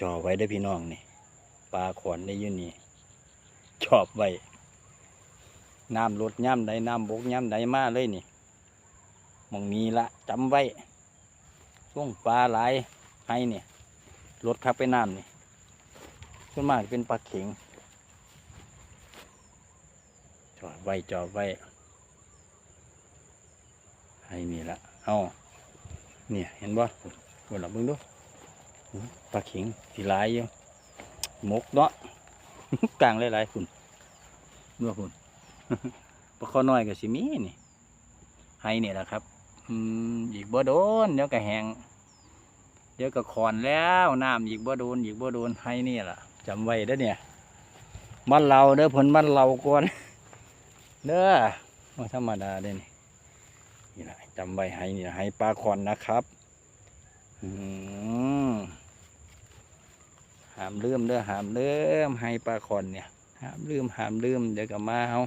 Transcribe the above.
จ่อไว้ได้พี่น้องนี่ปลาขอนได้ยืนนี่ชอบไว้น้ำลดย่ำใดน้ำบกย่ำใดมาเลยนี่มองนี้ละจำไว้ช่วงปลาหลายให้เนี่ยลดครับไปน้ำนี่ส่วนมากเป็นปลาเข็งจอดไว้จอดไว้ให้นี่ละเอาเนี่ยเห็นบ่บนหลับมึงดู ปลาเข็งสีลายอยู่มกเนาะกลางหลายๆคุณเมื่อคุณปลาข้อน้อยกับสิมีนี่ให้นี่แหละครับ อืมอีกบ่โดนเดี๋ยวก็แหงเดี๋ยวก็คอนแล้วน้ำอีกบ่โดนอีกบ่โดนให้นี่แหละจำไว้เด้อเนี่ยบ้านเราเด้อเพิ่นบ้านเราก่อนเด้อมาธรรมดาเด้นี่นี่แหละจำไว้ให้นี่ให้ปลาคอนนะครับ อืม หามลืมเด้อหามลืมให้ปลาคอนเนี่ยหามลืมหามลืมเดี๋ยวก็มาเฮา